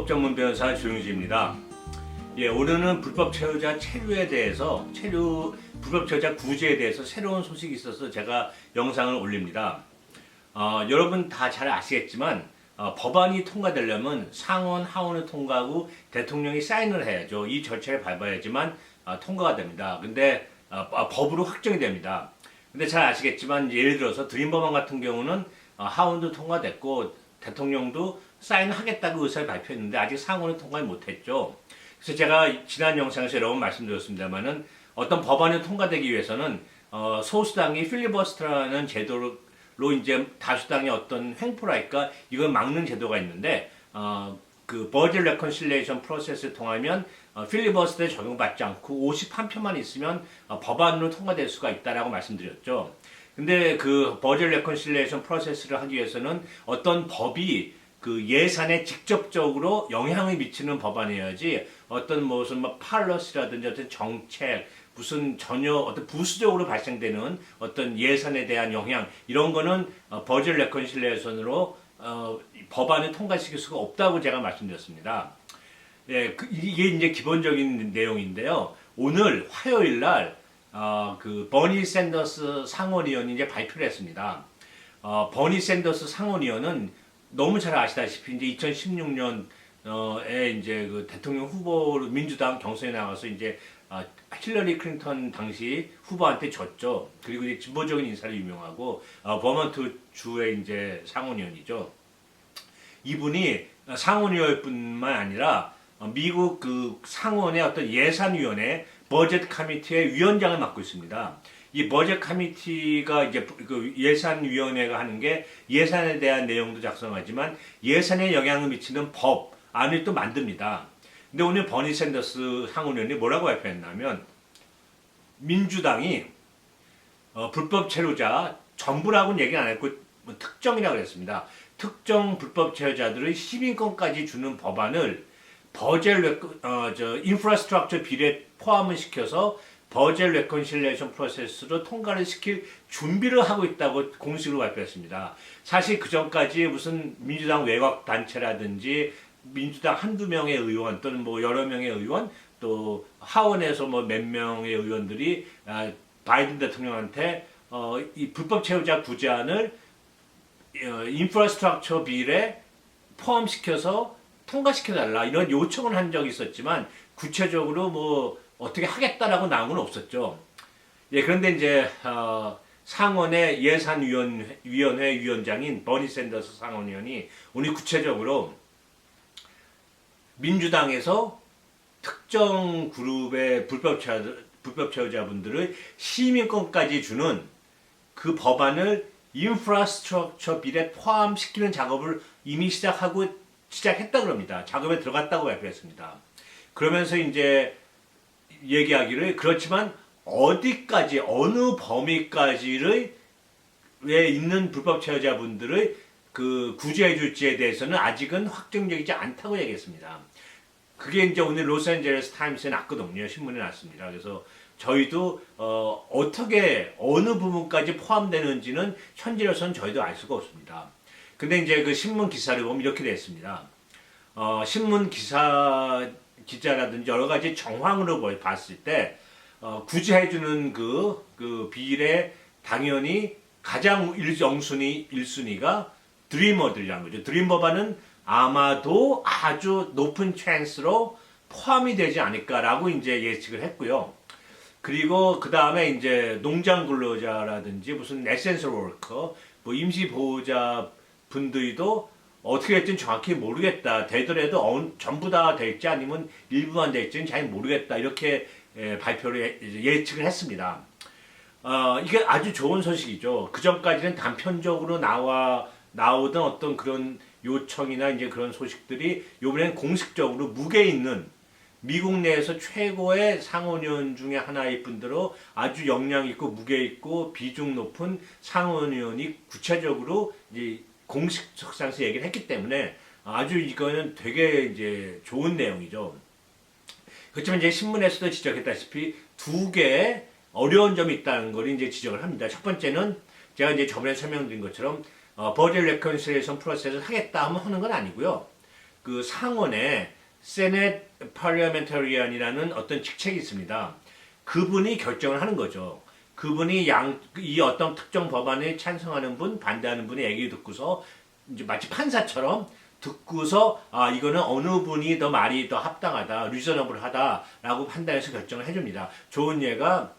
법 전문 변호사 조용주입니다. 예, 오늘은 불법 체류자 체류에 대해서 체류 불법 체류자 구제에 대해서 새로운 소식이 있어서 제가 영상을 올립니다. 어, 여러분 다 잘 아시겠지만 어, 법안이 통과되려면 상원, 하원을 통과하고 대통령이 사인을 해야죠. 이 절차를 밟아야지만 어, 통과가 됩니다. 근데 어, 아, 법으로 확정이 됩니다. 근데 잘 아시겠지만 예를 들어서 드림 법안 같은 경우는 어, 하원도 통과됐고 대통령도 사인하겠다고 의사를 발표했는데 아직 상원을 통과를 못했죠. 그래서 제가 지난 영상에서 여러 번 말씀드렸습니다만은 어떤 법안이 통과되기 위해서는 어, 소수당이 필리버스터라는 제도로 이제 다수당의 어떤 횡포랄까 이걸 막는 제도가 있는데 어, 그 버질 레컨실레이션 프로세스를 통하면 어, 필리버스터에 적용받지 않고 51표만 있으면 어, 법안으로 통과될 수가 있다라고 말씀드렸죠. 근데 그 버질 레컨실레이션 프로세스를 하기 위해서는 어떤 법이 그 예산에 직접적으로 영향을 미치는 법안이어야지 어떤 무슨 뭐 팔러시라든지 어떤 정책 무슨 전혀 어떤 부수적으로 발생되는 어떤 예산에 대한 영향 이런 거는 어, 버질 레컨실레이션으로 어, 법안을 통과시킬 수가 없다고 제가 말씀드렸습니다. 예, 그, 이게 이제 기본적인 내용인데요. 오늘 화요일 날, 어, 그, 버니 샌더스 상원의원이 이제 발표를 했습니다. 어, 버니 샌더스 상원의원은 너무 잘 아시다시피 이제 2016년에 이제 그 대통령 후보로 민주당 경선에 나가서 이제 아, 힐러리 클린턴 당시 후보한테 졌죠. 그리고 이제 진보적인 인사로 유명하고 어, 버먼트 주의 이제 상원의원이죠. 이분이 상원의원뿐만 아니라 어, 미국 그 상원의 어떤 예산위원회 버젯 커미티의 위원장을 맡고 있습니다. 이 버젯 커미티가 이제 그 예산위원회가 하는 게 예산에 대한 내용도 작성하지만 예산에 영향을 미치는 법 안을 또 만듭니다. 근데 오늘 버니 샌더스 상원의원이 뭐라고 발표했냐면 민주당이 어, 불법 체류자 전부라고는 얘기 안 했고 뭐 특정이라고 그랬습니다. 특정 불법 체류자들의 시민권까지 주는 법안을 버젤 레, 어, 저 인프라스트럭처 비례 포함을 시켜서 버젤 레컨실레이션 프로세스로 통과를 시킬 준비를 하고 있다고 공식으로 발표했습니다. 사실 그 전까지 무슨 민주당 외곽 단체라든지 민주당 한두 명의 의원 또는 뭐 여러 명의 의원 또 하원에서 뭐 몇 명의 의원들이 아, 바이든 대통령한테 어, 이 불법 체류자 구제안을 어, 인프라스트럭처 빌에 포함시켜서 통과시켜달라 이런 요청을 한 적이 있었지만 구체적으로 뭐 어떻게 하겠다라고 나온 건 없었죠. 예, 그런데 이제 어, 상원의 예산위원회 위원회 위원장인 버니 샌더스 상원의원이 오늘 구체적으로 민주당에서 특정 그룹의 불법 체류 불법 체류자분들의 시민권까지 주는 그 법안을 인프라스트럭처 빌에 포함시키는 작업을 이미 시작하고 시작했다 그럽니다. 작업에 들어갔다고 발표했습니다. 그러면서 이제 얘기하기를 그렇지만 어디까지 어느 범위까지를 왜 있는 불법 체류자분들의 그 구제해 줄지에 대해서는 아직은 확정적이지 않다고 얘기했습니다. 그게 이제 오늘 로스앤젤레스 타임스에 났거든요. 신문에 났습니다. 그래서 저희도 어, 어떻게 어느 부분까지 포함되는지는 현재로서는 저희도 알 수가 없습니다. 근데 이제 그 신문 기사를 보면 이렇게 됐습니다. 어, 신문 기사 기자라든지 여러 가지 정황으로 볼- 봤을 때 어, 구제해주는 그, 그 비일에 당연히 가장 1순위, 1순위가 드리머들이라는 거죠. 드림 법안은 아마도 아주 높은 찬스로 포함이 되지 않을까라고 이제 예측을 했고요. 그리고 그 다음에 이제 농장 근로자라든지 무슨 에센셜 워커, 뭐 임시 보호자 분들도 어떻게 될지는 정확히 모르겠다. 되더라도 어- 전부 다 될지 아니면 일부만 될지는 잘 모르겠다. 이렇게 예, 발표를 예- 예측을 했습니다. 어, 이게 아주 좋은 소식이죠. 그 전까지는 단편적으로 나와 나오던 어떤 그런 요청이나 이제 그런 소식들이 이번에는 공식적으로 무게 있는 미국 내에서 최고의 상원의원 중에 하나일 뿐더러 아주 역량 있고 무게 있고 비중 높은 상원의원이 구체적으로 이제 공식석상에서 얘기를 했기 때문에 아주 이거는 되게 이제 좋은 내용이죠. 그렇지만 이제 신문에서도 지적했다시피 두 개의 어려운 점이 있다는 걸 이제 지적을 합니다. 첫 번째는 제가 이제 저번에 설명드린 것처럼 어, 버젤 레컨실레이션 프로세스를 하겠다 하면 하는 건 아니고요. 그그 상원에 세넷 파리아멘터리안이라는 어떤 직책이 있습니다. 그분이 결정을 하는 거죠. 그분이 양 이 어떤 특정 법안에 찬성하는 분, 반대하는 분의 얘기 듣고서 이제 마치 판사처럼 듣고서 아 이거는 어느 분이 더 말이 더 합당하다, 리저너블하다라고 판단해서 결정을 해줍니다. 좋은 예가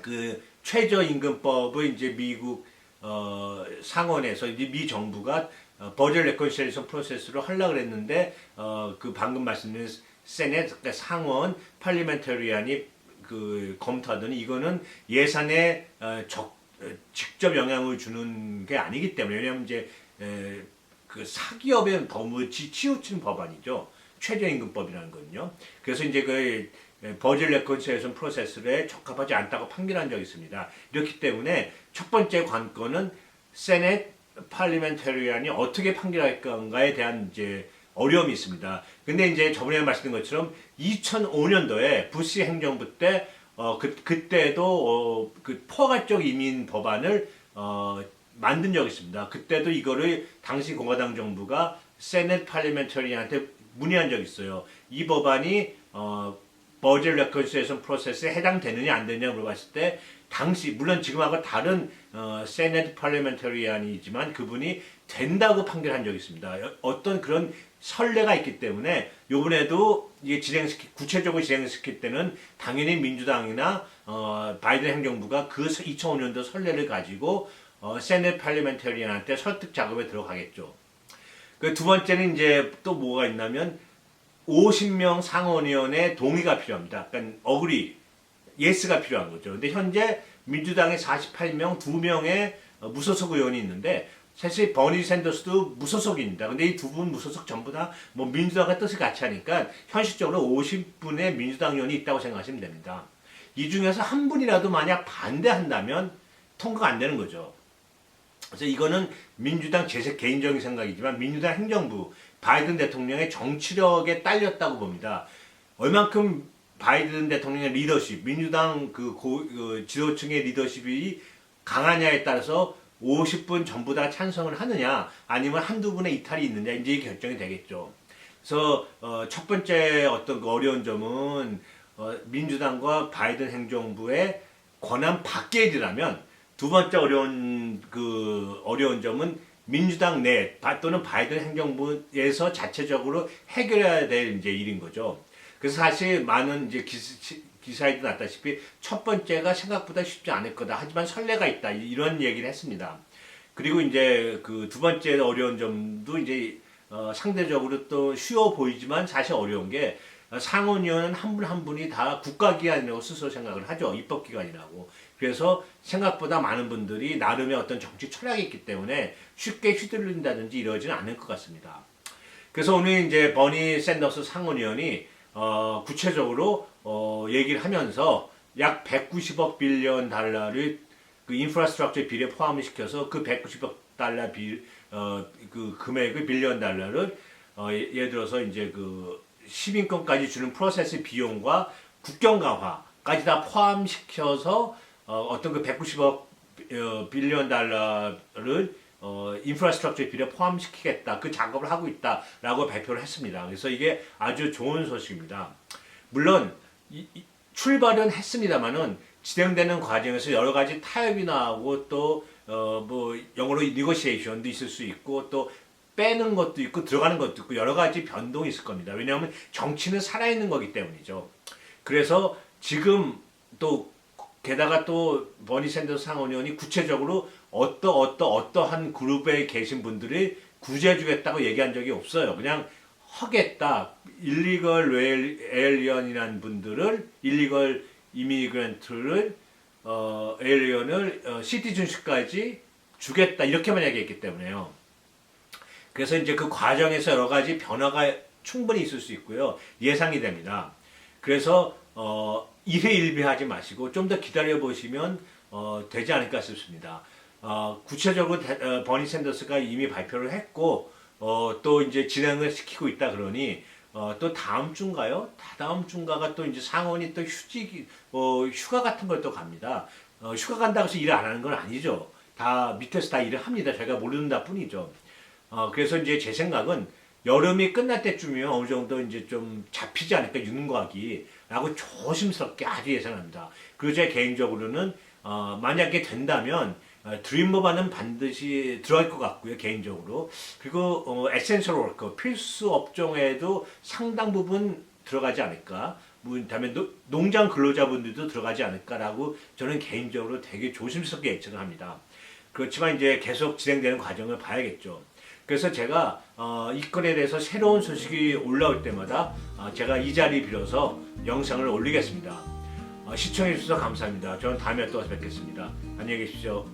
그 최저임금법을 이제 미국 어, 상원에서 이제 미 정부가 어, 버전 레컨실레이션 프로세스로 하려고 그랬는데 어, 그 방금 말씀드린 세넷 그러니까 상원 팔리멘터리안이 그 검토하더니 이거는 예산에 어, 적, 어, 직접 영향을 주는 게 아니기 때문에 왜냐하면 이제 에, 그 사기업에 너무 치- 치우치는 법안이죠. 최저임금법이라는 거는요. 그래서 이제 그 버질 레컨시에이션 프로세스에 적합하지 않다고 판결한 적이 있습니다. 이렇기 때문에 첫 번째 관건은 세넷 팔리멘테리안이 어떻게 판결할 건가에 대한 이제 어려움이 있습니다. 근데 이제 저번에 말씀드린 것처럼 2005년도에 부시 행정부 때 어, 그, 그때도 어, 그 포괄적 이민 법안을 어, 만든 적이 있습니다. 그때도 이거를 당시 공화당 정부가 세넷 팔리멘터리한테 문의한 적이 있어요. 이 법안이 어, 버젤 레컨시에이션 프로세스에 해당되느냐 안 되느냐 물어봤을 때 당시 물론 지금하고 다른 어, 세넷 팔리멘터리안이지만 그분이 된다고 판결한 적이 있습니다. 어- 어떤 그런 선례가 있기 때문에 요번에도 이게 진행시키 구체적으로 진행시킬 때는 당연히 민주당이나 어, 바이든 행정부가 그 2005년도 선례를 가지고 어, 세넷 팔리멘터리안한테 설득 작업에 들어가겠죠. 그 두 번째는 이제 또 뭐가 있냐면 50명 상원의원의 동의가 필요합니다. 그러니까 어그리, 예스가 필요한 거죠. 근데 현재 민주당의 48명, 2명의 무소속 의원이 있는데 사실 버니 샌더스도 무소속입니다. 근데 이 두 분 무소속 전부 다 뭐 민주당과 뜻을 같이 하니까 현실적으로 50분의 민주당 의원이 있다고 생각하시면 됩니다. 이 중에서 한 분이라도 만약 반대한다면 통과가 안 되는 거죠. 그래서 이거는 민주당 제 개인적인 생각이지만 민주당 행정부 바이든 대통령의 정치력에 딸렸다고 봅니다. 얼만큼 바이든 대통령의 리더십, 민주당 그, 고, 그 지도층의 리더십이 강하냐에 따라서 50분 전부 다 찬성을 하느냐, 아니면 한두 분의 이탈이 있느냐, 이제 이 결정이 되겠죠. 그래서 어, 첫 번째 어떤 그 어려운 점은 어, 민주당과 바이든 행정부의 권한 밖의 일이라면 두 번째 어려운 그 어려운 점은 민주당 내 바- 또는 바이든 행정부에서 자체적으로 해결해야 될 이제 일인 거죠. 그래서 사실 많은 이제 기사, 기사에도 났다시피 첫 번째가 생각보다 쉽지 않을 거다. 하지만 선례가 있다. 이런 얘기를 했습니다. 그리고 이제 그 두 번째 어려운 점도 이제 어, 상대적으로 또 쉬워 보이지만 사실 어려운 게 어, 상원의원은 한 분 한 분이 다 국가기관이라고 스스로 생각을 하죠. 입법기관이라고. 그래서 생각보다 많은 분들이 나름의 어떤 정치 철학이 있기 때문에 쉽게 휘둘린다든지 이러지는 않을 것 같습니다. 그래서 오늘 이제 버니 샌더스 상원의원이 어, 구체적으로 어, 얘기를 하면서 약 190억 빌리언 달러를 그 인프라스트럭처 비례 포함을 시켜서 그 190억 달러 빌, 어, 그 금액을 빌리언 달러를 어, 예- 예를 들어서 이제 그 시민권까지 주는 프로세스 비용과 국경 강화까지 다 포함시켜서 어, 어떤 그 190억 어, 빌리언 달러를 어, 인프라스트럭처 비례 포함시키겠다. 그 작업을 하고 있다라고 발표를 했습니다. 그래서 이게 아주 좋은 소식입니다. 물론 이- 이- 출발은 했습니다만은 진행되는 과정에서 여러 가지 타협이 나오고 또 어 뭐 영어로 니고시에이션도 있을 수 있고 또 빼는 것도 있고 들어가는 것도 있고 여러 가지 변동이 있을 겁니다. 왜냐하면 정치는 살아있는 거기 때문이죠. 그래서 지금 또 게다가 또 버니 샌더스 상원의원이 구체적으로 어떠 어떠 어떠한 그룹에 계신 분들이 구제해주겠다고 얘기한 적이 없어요. 그냥 하겠다. 일리걸 에일리언이라는 분들을 일리걸 이미그런트를 어 에일리언을 어, 시티즌십까지 주겠다 이렇게만 얘기했기 때문에요. 그래서 이제 그 과정에서 여러 가지 변화가 충분히 있을 수 있고요. 예상이 됩니다. 그래서 어, 일회일비하지 마시고 좀 더 기다려 보시면 어, 되지 않을까 싶습니다. 어, 구체적으로 대- 어, 버니 샌더스가 이미 발표를 했고 어, 또 이제 진행을 시키고 있다 그러니 어, 또 다음 주인가요? 다다음 주인가가 또 이제 상원이 또 휴직 어, 휴가 같은 걸 또 갑니다. 어, 휴가 간다고 해서 일을 안 하는 건 아니죠. 다 밑에서 다 일을 합니다. 저희가 모르는 다 뿐이죠. 어, 그래서 이제 제 생각은 여름이 끝날 때쯤이면 어느 정도 이제 좀 잡히지 않을까 유능과학이라고 조심스럽게 아주 예상합니다. 그리고 제 개인적으로는 어, 만약에 된다면 어, 드림모바는 반드시 들어갈 것 같고요 개인적으로 그리고 어, 에센셜 워커 필수 업종에도 상당 부분 들어가지 않을까 뭐 다음에 노- 농장 근로자분들도 들어가지 않을까라고 저는 개인적으로 되게 조심스럽게 예측을 합니다. 그렇지만 이제 계속 진행되는 과정을 봐야겠죠. 그래서 제가 어, 이 건에 대해서 새로운 소식이 올라올 때마다 어, 제가 이 자리 빌어서 영상을 올리겠습니다. 어, 시청해 주셔서 감사합니다. 저는 다음에 또 뵙겠습니다. 안녕히 계십시오.